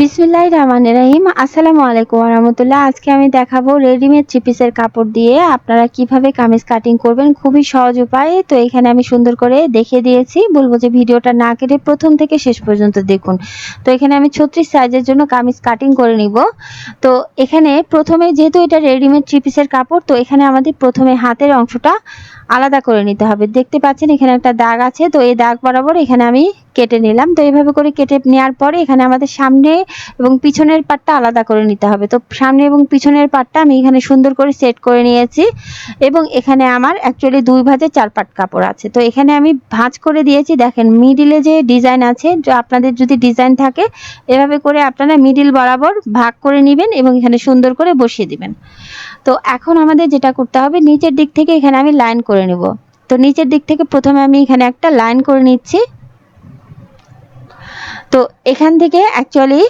বিসমিল্লাহ রহমান রাহিম। আসসালামু আলাইকুম রহমতুল্লাহ আজকে আমি দেখাবো রেডিমেড চিপিসের কাপড় দিয়ে আপনারা কীভাবে কামিজ কাটিং করবেন, খুবই সহজ উপায়। তো এখানে আমি সুন্দর করে দেখিয়ে দিয়েছি। বলব যে ভিডিওটা না কেটে প্রথম থেকে শেষ পর্যন্ত দেখুন। তো এখানে আমি ছত্রিশ সাইজের জন্য কামিজ কাটিং করে নিব। তো এখানে প্রথমে যেহেতু এটা রেডিমেড চিপিসের কাপড়, তো এখানে আমাদের প্রথমে হাতের অংশটা আলাদা করে নিতে হবে। দেখতে পাচ্ছেন এখানে একটা দাগ আছে, তো এই দাগ বরাবর এখানে আমি কেটে নিলাম। তো এইভাবে করে কেটে নেওয়ার পরে এখানে আমাদের সামনে এবং পিছনের পাটটা আলাদা করে নিতে হবে। তো সামনে এবং পিছনের পাটটা আমি এখানে সুন্দর করে সেট করে নিয়েছি এবং এখানে আমার অ্যাকচুয়ালি দুই ভাঁজে চার পাট কাপড় আছে। তো এখানে আমি ভাঁজ করে দিয়েছি। দেখেন মিডিলে যে ডিজাইন আছে আপনাদের যদি ডিজাইন থাকে, এভাবে করে আপনারা মিডিল বরাবর ভাগ করে নেবেন এবং এখানে সুন্দর করে বসিয়ে দিবেন। তো এখন আমাদের যেটা করতে হবে, নিচের দিক থেকে এখানে আমি লাইন করে নেব। তো নিচের দিক থেকে প্রথমে আমি এখানে একটা লাইন করে নিচ্ছি। তো এখান থেকে অ্যাকচুয়ালি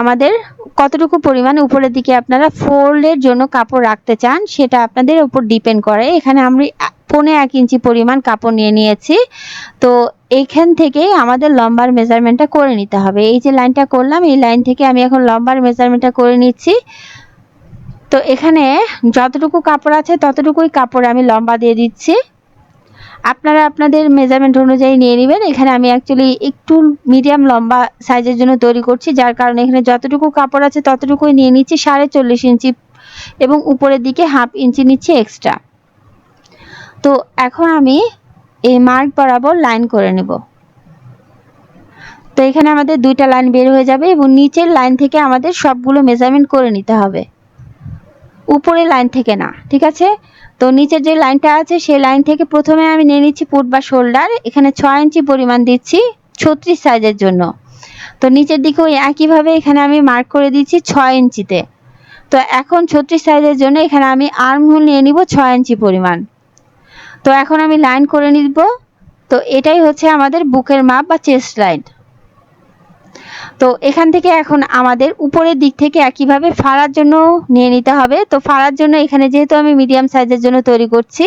আমাদের কতটুকু পরিমাণ উপরের দিকে আপনারা ফোল্ডের জন্য কাপড় রাখতে চান, সেটা আপনাদের উপর ডিপেন্ড করে। এখানে আমি পৌনে এক ইঞ্চি পরিমাণ কাপড় নিয়ে নিয়েছি। তো এইখান থেকে আমাদের লম্বার মেজারমেন্টটা করে নিতে হবে। এই যে লাইনটা করলাম, এই লাইন থেকে আমি এখন লম্বার মেজারমেন্টটা করে নিচ্ছি। তো এখানে যতটুকু কাপড় আছে ততটুকুই কাপড় আমি লম্বা দিয়ে দিচ্ছি। আপনারা আপনাদের মেজারমেন্ট অনুযায়ী নিয়ে নেবেন। এখানে আমি অ্যাকচুয়ালি একটু মিডিয়াম লম্বা সাইজের জন্য তৈরি করছি, যার কারণে এখানে যতটুকু কাপড় আছে ততটুকুই নিয়ে নিচ্ছি, সাড়ে চল্লিশ ইঞ্চি এবং উপরের দিকে হাফ ইঞ্চি নিচ্ছি এক্সট্রা তো এখন আমি এই মার্ক বরাবর লাইন করে নেব। তো এখানে আমাদের দুইটা লাইন বের হয়ে যাবে এবং নিচের লাইন থেকে আমাদের সবগুলো মেজারমেন্ট করে নিতে হবে। উপরের লাইন থেকে না, ঠিক আছে? তো নিচের যে লাইনটা আছে, সেই লাইন থেকে প্রথমে আমি নিয়ে নিচ্ছি ফুট বা শোল্ডার। এখানে ছয় ইঞ্চি পরিমাণ দিচ্ছি ছত্রিশ সাইজের জন্য। তো নিচের দিকে ওই একইভাবে এখানে আমি মার্ক করে দিচ্ছি ছয় ইঞ্চিতে। তো এখন ছত্রিশ সাইজের জন্য এখানে আমি আর্ম হোল নিয়ে নিব ছয় ইঞ্চি পরিমাণ। তো এখন আমি লাইন করে নিব। তো এটাই হচ্ছে আমাদের বুকের মাপ বা চেস্ট লাইন তো এখান থেকে এখন আমাদের উপরের দিক থেকে একইভাবে ফাড়ার জন্য নিয়ে নিতে হবে। তো ফাড়ার জন্য এখানে যেহেতু আমি মিডিয়াম সাইজের জন্য তৈরি করছি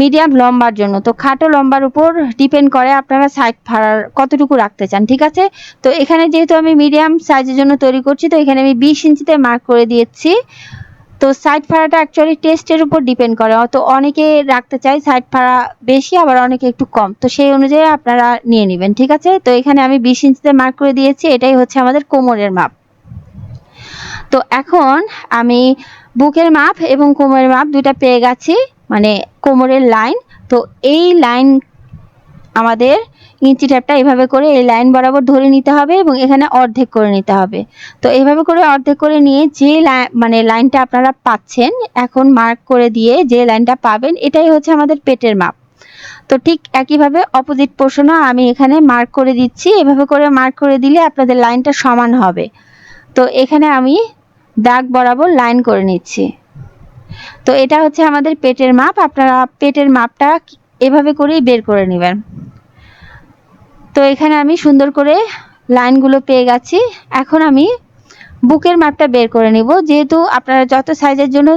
মিডিয়াম লম্বার জন্য। তো খাটো লম্বার উপর ডিপেন্ড করে আপনারা সাইড ফাড়ার কতটুকু রাখতে চান, ঠিক আছে? তো এখানে যেহেতু আমি মিডিয়াম সাইজের জন্য তৈরি করছি, তো এখানে আমি বিশ ইঞ্চিতে মার্ক করে দিয়েছি। তো সাইড ফাড়াটা অ্যাকচুয়ালি টেস্টের উপর ডিপেন্ড করে। তো অনেকে রাখতে চাই সাইড ফাড়া বেশি, আবার অনেকে একটু কম। তো সেই অনুযায়ী আপনারা নিয়ে নেবেন, ঠিক আছে? তো এখানে আমি বিশ ইঞ্চিতে মার্ক করে দিয়েছি, এটাই হচ্ছে আমাদের কোমরের মাপ। তো এখন আমি বুকের মাপ এবং কোমরের মাপ দুইটা পেয়ে গেছি মানে কোমরের লাইন তো এই লাইন আমাদের ইঞ্চি ট্যাপটা এভাবে করে এই লাইন বরাবর ধরে নিতে হবে এবং এখানে অর্ধেক করে নিতে হবে। তো এইভাবে করে অর্ধেক করে নিয়ে যে মানে লাইনটা আপনারা পাচ্ছেন, এখন মার্ক করে দিয়ে যে লাইনটা পাবেন, এটাই হচ্ছে আমাদের পেটের মাপ। তো ঠিক একইভাবে অপোজিট পোর্শনও আমি এখানে মার্ক করে দিচ্ছি। এভাবে করে মার্ক করে দিলে আপনাদের লাইনটা সমান হবে। তো এখানে আমি দাগ বরাবর লাইন করে নিচ্ছি। তো এটা হচ্ছে আমাদের পেটের মাপ। আপনারা পেটের মাপটা এভাবে করেই বের করে নেবেন। তো এখানে আমি সুন্দর করে লাইনগুলো পেয়ে গেছি। এখন আমি বুকের মাপটা বের করে নিব। যেহেতু আপনারা যত সাইজের জন্য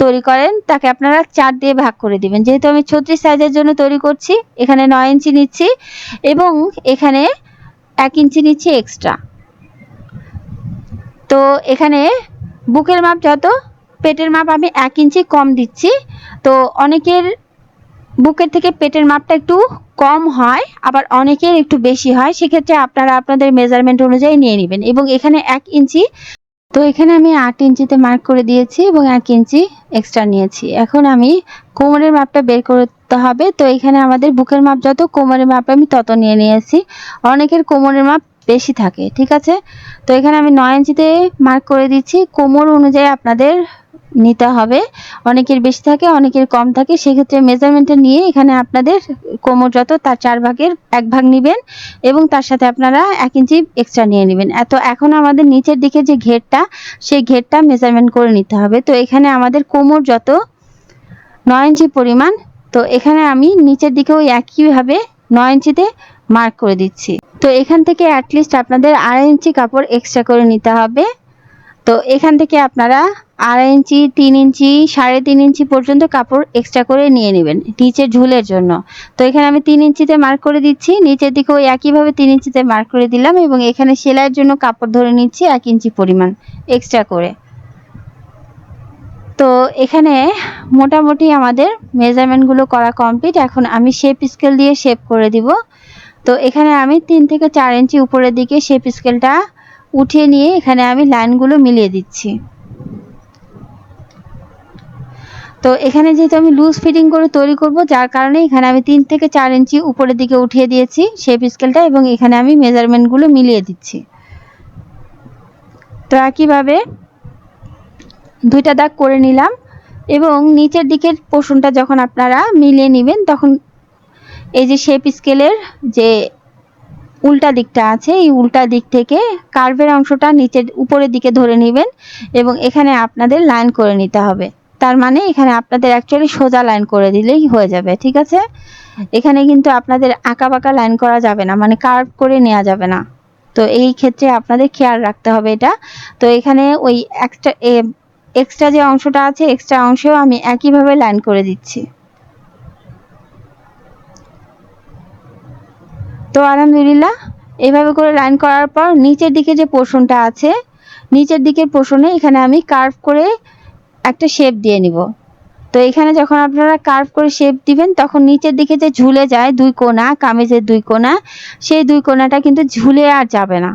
তৈরি করেন, তাকে আপনারা চার দিয়ে ভাগ করে দিবেন। যেহেতু আমি ছত্রিশ সাইজের জন্য তৈরি করছি, এখানে নয় ইঞ্চি নিচ্ছি এবং এখানে এক ইঞ্চি নিচ্ছি এক্সট্রা তো এখানে বুকের মাপ যত, পেটের মাপ আমি এক ইঞ্চি কম দিচ্ছি। তো অনেকের বুকের থেকে পেটের মাপটা একটু কম হয়, আবার অনেকের একটু বেশি হয়, সেক্ষেত্রে আপনারা আপনাদের মেজারমেন্ট অনুযায়ী নিয়ে নেবেন। এবং এখানে এক ইঞ্চি, তো এখানে আমি আট ইঞ্চিতে মার্ক করে দিয়েছি এবং এক ইঞ্চি এক্সট্রা নিয়েছি। এখন আমি কোমরের মাপটা বের করতে হবে। তো এখানে আমাদের বুকের মাপ যত কোমরের মাপ আমি তত নিয়ে নিয়েছি। অনেকের কোমরের মাপ বেশি থাকে, ঠিক আছে? তো এখানে আমি নয় ইঞ্চিতে মার্ক করে দিচ্ছি। কোমর অনুযায়ী আপনাদের নিতে হবে। অনেকের বেশি থাকে, অনেকের কম থাকে। সেক্ষেত্রে মেজারমেন্টটা নিয়ে এখানে আপনাদের কোমর যত, তার চার ভাগের এক ভাগ নেবেন এবং তার সাথে আপনারা এক ইঞ্চি এক্সট্রা নিয়ে নেবেন। এত, এখন আমাদের নিচের দিকে যে ঘেরটা, সেই ঘেরটা মেজারমেন্ট করে নিতে হবে। তো এখানে আমাদের কোমর যত, নয় ইঞ্চি পরিমাণ, তো এখানে আমি নিচের দিকে ওই একইভাবে নয় ইঞ্চিতে মার্ক করে দিচ্ছি। তো এখান থেকে অ্যাটলিস্ট আপনাদের আড়াই ইঞ্চি কাপড় এক্সট্রা করে নিতে হবে। তো এখান থেকে আপনারা আড়াই ইঞ্চি, তিন ইঞ্চি, সাড়ে তিন ইঞ্চি পর্যন্ত কাপড় এক্সট্রা করে নিয়ে নেবেন নিচের ঝুলের জন্য। তো এখানে আমি তিন ইঞ্চিতে মার্ক করে দিচ্ছি। নিচের দিকে ওই একইভাবে তিন ইঞ্চিতে মার্ক করে দিলাম এবং এখানে সেলাইয়ের জন্য কাপড় ধরে নিচ্ছি এক ইঞ্চি পরিমাণ এক্সট্রা করে। তো এখানে মোটামুটি আমাদের মেজারমেন্টগুলো করা কমপ্লিট এখন আমি শেপ স্কেল দিয়ে শেপ করে দিব। তো এখানে আমি তিন থেকে চার ইঞ্চি উপরের দিকে শেপ স্কেলটা উঠিয়ে নিয়ে এখানে আমি লাইনগুলো মিলিয়ে দিচ্ছি। তো এখানে যেহেতু আমি লুজ ফিটিং করে তৈরি করব, যার কারণে এখানে আমি তিন থেকে চার ইঞ্চি উপরের দিকে উঠিয়ে দিয়েছি শেপ স্কেলটা এবং এখানে আমি মেজারমেন্টগুলো মিলিয়ে দিচ্ছি। তো একইভাবে দুইটা দাগ করে নিলাম এবং নিচের দিকের পোষণটা যখন আপনারা মিলিয়ে নেবেন, তখন এই যে শেপ স্কেলের যে উল্টা দিকটা আছে, এই উল্টা দিক থেকে কার্ভের অংশটা নিচের উপরের দিকে ধরে নেবেন এবং এখানে আপনাদের লাইন করে নিতে হবে। তার মানে এখানে আপনাদের অ্যাকচুয়ালি সোজা লাইন করে দিলেই হয়ে যাবে, ঠিক আছে? এখানে কিন্তু আপনাদের আঁকা বাঁকা লাইন করা যাবে না মানে কার্ভ করে নেওয়া যাবে না। তো এই ক্ষেত্রে আপনাদের খেয়াল রাখতে হবে এটা। তো এখানে ওই একটা এক্সট্রা যে অংশটা আছে এক্সট্রা অংশেও আমি একইভাবে লাইন করে দিচ্ছি। তো আলহামদুলিল্লাহ এইভাবে করে লাইন করার পর নিচের দিকে যে পোর্শনটা আছে, নিচের দিকের পোর্শনে এখানে আমি কার্ভ করে একটা শেপ দিয়ে নিব। তো এখানে যখন আপনারা কার্ভ করে শেপ দিবেন, তখন নিচের দিকে যে ঝুলে যায় দুই কোনা কামিজের দুই কোনা সেই দুই কোনাটা কিন্তু ঝুলে আর যাবে না।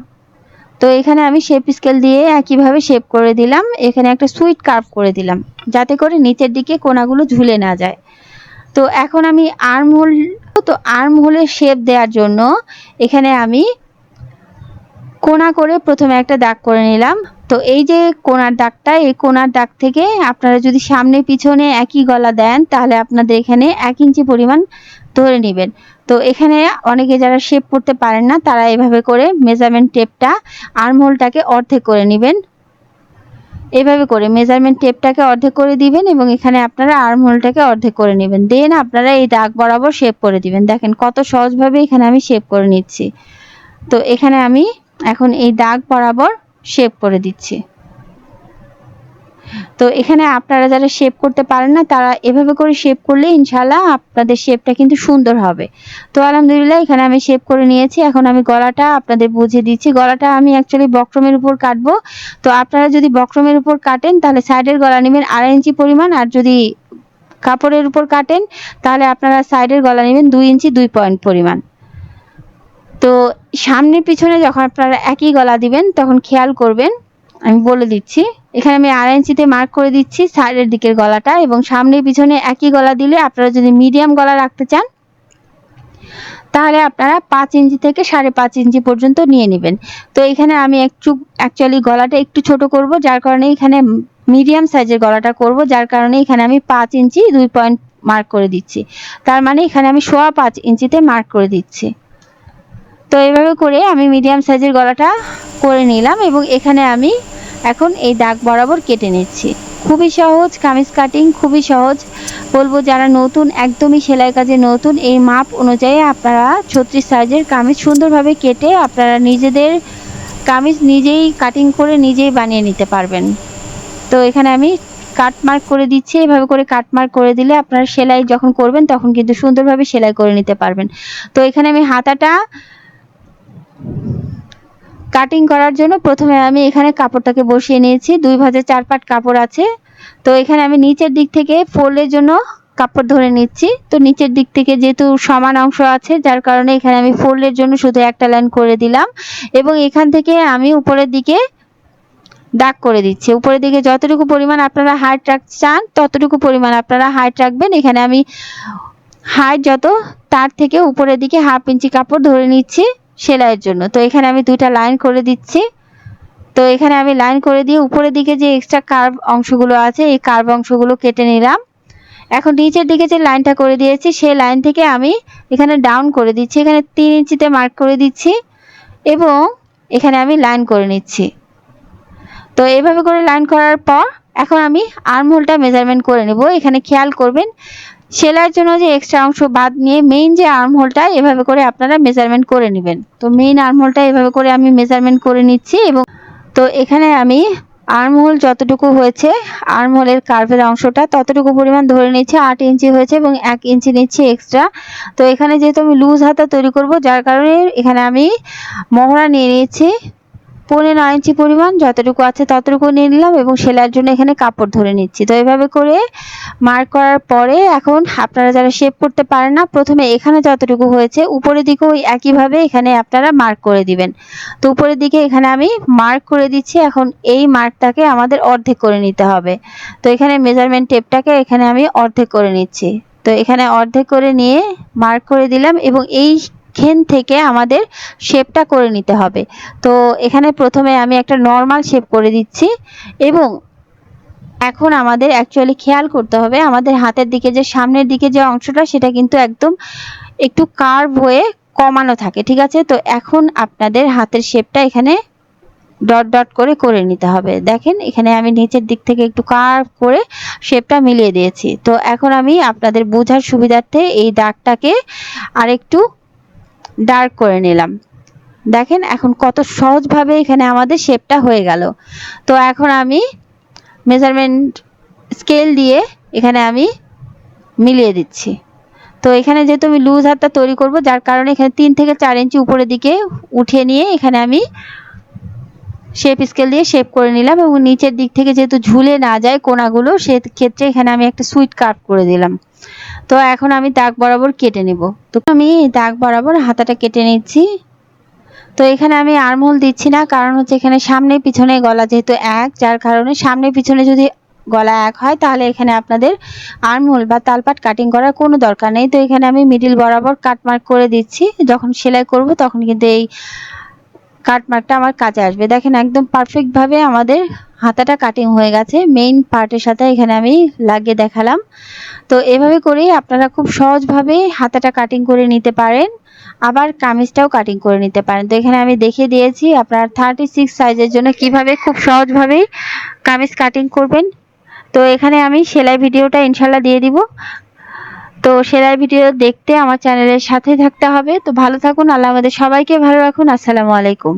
তো এখানে আমি শেপ স্কেল দিয়ে একইভাবে শেপ করে দিলাম। এখানে একটা সুইট কার্ভ করে দিলাম, যাতে করে নিচের দিকে কোনাগুলো ঝুলে না যায়। তো এখন আমি আর্ম হোল তো আর্ম হোলের শেপ দেওয়ার জন্য এখানে আমি কোনা করে প্রথমে একটা দাগ করে নিলাম। তো এই যে কোনার দাগটা, এই কোনার দাগ থেকে আপনারা যদি সামনে পিছনে একই গলা দেন, তাহলে আপনাদের এখানে এক ইঞ্চি পরিমাণ ধরে নেবেন। তো এখানে অনেকে যারা শেপ করতে পারেন না, তারা এভাবে করে মেজারমেন্ট টেপটা আর্মহোলটাকে অর্ধেক করে নেবেন। এভাবে করে মেজারমেন্ট টেপটাকে অর্ধেক করে দিবেন এবং এখানে আপনারা আর্মহোলটাকে অর্ধেক করে নেবেন। দেন আপনারা এই দাগ বরাবর শেপ করে দিবেন। দেখেন কত সহজভাবে এখানে আমি শেপ করে নিচ্ছি। তো এখানে আমি এখন এই দাগ বরাবর শেপ করে দিচ্ছি। তো এখানে আপনারা যারা শেপ করতে পারেন না, তারা এভাবে করে শেপ করলে ইনশাল্লাহ আপনাদের শেপটা কিন্তু সুন্দর হবে। তো আলহামদুলিল্লাহ, এখানে আমি শেপ করে নিয়েছি। এখন আমি গলাটা আপনাদের বুঝিয়ে দিচ্ছি। গলাটা আমি অ্যাকচুয়ালি বক্রমের উপর কাটবো। তো আপনারা যদি বক্রমের উপর কাটেন, তাহলে সাইডের গলা নেবেন আড়াই ইঞ্চি পরিমাণ। আর যদি কাপড়ের উপর কাটেন, তাহলে আপনারা সাইডের গলা নেবেন দুই ইঞ্চি দুই পয়েন্ট পরিমাণ। তো সামনে পিছনে যখন আপনারা একই গলা দিবেন, তখন খেয়াল করবেন, আমি বলে দিচ্ছি, এখানে আমি আড়াই ইঞ্চিতে মার্ক করে দিচ্ছি সাইডের দিকের গলাটা এবং সামনে পিছনে একই গলা দিলে আপনারা যদি মিডিয়াম গলা রাখতে চান, তাহলে আপনারা পাঁচ ইঞ্চি থেকে সাড়ে পাঁচ ইঞ্চি পর্যন্ত নিয়ে নেবেন। তো এখানে আমি একটু অ্যাকচুয়ালি গলাটা একটু ছোট করব, যার কারণে এখানে মিডিয়াম সাইজের গলাটা করব, যার কারণে এখানে আমি পাঁচ ইঞ্চি দুই পয়েন্ট মার্ক করে দিচ্ছি। তার মানে এখানে আমি সোয়া পাঁচ ইঞ্চিতে মার্ক করে দিচ্ছি। তো এভাবে করে আমি মিডিয়াম সাইজের গলাটা করে নিলাম এবং এখানে আমি এখন এই দাগ বরাবর কেটে নিচ্ছি। খুবই সহজ কামিজ কাটিং খুবই সহজ। বলব যারা নতুন, একদমই সেলাই কাজে নতুন, এই মাপ অনুযায়ী আপনারা ছত্রিশ সাইজের কামিজ সুন্দরভাবে কেটে আপনারা নিজেদের কামিজ নিজেই কাটিং করে নিজেই বানিয়ে নিতে পারবেন। তো এখানে আমি কাট মার্ক করে দিচ্ছি। এভাবে করে কাট মার্ক করে দিলে আপনারা সেলাই যখন করবেন তখন কিন্তু সুন্দরভাবে সেলাই করে নিতে পারবেন। তো এখানে আমি হাতাটা কাটিং করার জন্য প্রথমে আমি এখানে কাপড়টাকে বসিয়ে নিয়েছি। দুই ভাজে চার পাট কাপড় আছে। তো এখানে আমি নিচের দিক থেকে ফোল্ডের জন্য কাপড় ধরে নিচ্ছি। তো নিচের দিক থেকে যেহেতু সমান অংশ আছে, যার কারণে এখানে আমি ফোল্ডের জন্য শুধু একটা লাইন করে দিলাম। এবং এখান থেকে আমি উপরের দিকে দাগ করে দিচ্ছি। উপরের দিকে যতটুকু পরিমাণ আপনারা হাইট রাখতে চান, ততটুকু পরিমাণ আপনারা হাইট রাখবেন। এখানে আমি হাইট যত, তার থেকে উপরের দিকে হাফ ইঞ্চি কাপড় ধরে নিচ্ছি। সেলাইয়ের জন্য। তো এখানে আমি দুইটা লাইন করে দিচ্ছি। তো এখানে আমি লাইন করে দিয়ে উপরের দিকে যে এক্সট্রা কার্ভ অংশগুলো আছে, এই কার্ভ অংশগুলো কেটে নিলাম। এখন নিচের দিকে যে লাইনটা করে দিয়েছি, সেই লাইন থেকে আমি এখানে ডাউন করে দিচ্ছি। এখানে তিন ইঞ্চিতে মার্ক করে দিচ্ছি এবং এখানে আমি লাইন করে নিচ্ছি। তো এইভাবে করে লাইন করার পর এখন আমি আর্মহোলটা মেজারমেন্ট করে নেব। এখানে খেয়াল করবেন, সেলাইয়ের জন্য যে এক্সট্রা অংশ বাদ নিয়ে মেইন যে আর্মহোলটা এভাবে করে আপনারা মেজারমেন্ট করে নেবেন। তো মেইন আর্মহোলটা এভাবে করে আমি মেজারমেন্ট করে নিচ্ছি এবং তো এখানে আমি আর্মহোল যতটুকু হয়েছে আর্মহোলের কার্ভের অংশটা ততটুকু পরিমাণ ধরে নিচ্ছি আট ইঞ্চি হয়েছে এবং এক ইঞ্চি নিচ্ছি এক্সট্রা তো এখানে যেহেতু আমি লুজ হাতা তৈরি করব, যার কারণে এখানে আমি মহড়া নিয়ে নিয়েছি। পৌনে নয় ইঞ্চি পরিমাণ, যতটুকু আছে ততটুকু নিয়ে নিলাম এবং সেলাইয়ের জন্য এখানে কাপড় ধরে নিচ্ছি। তো এভাবে করে মার্ক করার পরে এখন আপনারা যারা শেপ করতে পারেন না, প্রথমে এখানে যতটুকু হয়েছে, উপরের দিকেও ওই একইভাবে এখানে আপনারা মার্ক করে দিবেন। তো উপরের দিকে এখানে আমি মার্ক করে দিচ্ছি, এখন এই মার্কটাকে আমাদের অর্ধেক করে নিতে হবে। তো এখানে মেজারমেন্ট টেপটাকে এখানে আমি অর্ধেক করে নিচ্ছি। তো এখানে অর্ধেক করে নিয়ে মার্ক করে দিলাম এবং এই এখান থেকে আমাদের শেপটা করে নিতে হবে। তো এখানে প্রথমে আমি একটা নর্মাল শেপ করে দিচ্ছি এবং এখন আমাদের অ্যাকচুয়ালি খেয়াল করতে হবে, আমাদের হাতের দিকে যে সামনের দিকে যে অংশটা সেটা কিন্তু একদম একটু কার্ভ হয়ে কমানো থাকে, ঠিক আছে? তো এখন আপনাদের হাতের শেপটা এখানে ডট ডট করে করে নিতে হবে। দেখেন, এখানে আমি নিচের দিক থেকে একটু কার্ভ করে শেপটা মিলিয়ে দিয়েছি। তো এখন আমি আপনাদের বোঝার সুবিধার্থে এই দাগটাকে আরেকটু ডার্ক করে নিলাম। দেখেন এখন কত সহজভাবে এখানে আমাদের শেপটা হয়ে গেল। তো এখন আমি মেজারমেন্ট স্কেল দিয়ে এখানে আমি মিলিয়ে দিচ্ছি। তো এখানে যেহেতু আমি লুজ হাতটা তৈরি করব, যার কারণে এখানে তিন থেকে চার ইঞ্চি উপরের দিকে উঠিয়ে নিয়ে এখানে আমি শেপ স্কেল দিয়ে শেপ করে নিলাম এবং নিচের দিক থেকে যেহেতু ঝুলে না যায় কোনাগুলো, সেক্ষেত্রে এখানে আমি একটা সুইট কাট করে দিলাম। তো এখন আমি দাগ বরাবর কেটে নেব। তো আমি দাগ বরাবর হাতাটা কেটে নিচ্ছি। তো এখানে আমি আর্মহোল দিচ্ছি না, কারণ হচ্ছে এখানে সামনে পিছনে গলা যেহেতু এক, যার কারণে সামনে পিছনে যদি গলা এক হয়, তাহলে এখানে আপনাদের আর্মহোল বা তালপাট কাটিং করার কোনো দরকার নেই। তো এখানে আমি মিডিল বরাবর কাটমার্ক করে দিচ্ছি। যখন সেলাই করব, তখন কিন্তু এই কাটমার্কটা আমার কাজে আসবে। দেখেন একদম পারফেক্টভাবে আমাদের হাতাটা কাটিং হয়ে গেছে। মেইন পার্টের সাথে এখানে আমি লাগিয়ে দেখালাম। তো এভাবে করেই আপনারা খুব সহজভাবে হাতাটা কাটিং করে নিতে পারেন। আবার কামিজটাও কাটিং করে নিতে পারেন। তো এখানে আমি দেখিয়ে দিয়েছি আপনার থার্টি সিক্স সাইজের জন্য কীভাবে খুব সহজভাবেই কামিজ কাটিং করবেন। তো এখানে আমি সেলাই ভিডিওটা ইনশাল্লাহ দিয়ে দিব। তো সেলাই ভিডিও দেখতে আমার চ্যানেলের সাথে থাকতে হবে। তো ভালো থাকুন, আল্লাহ আমাদের সবাইকে ভালো রাখুন। আসসালামু আলাইকুম।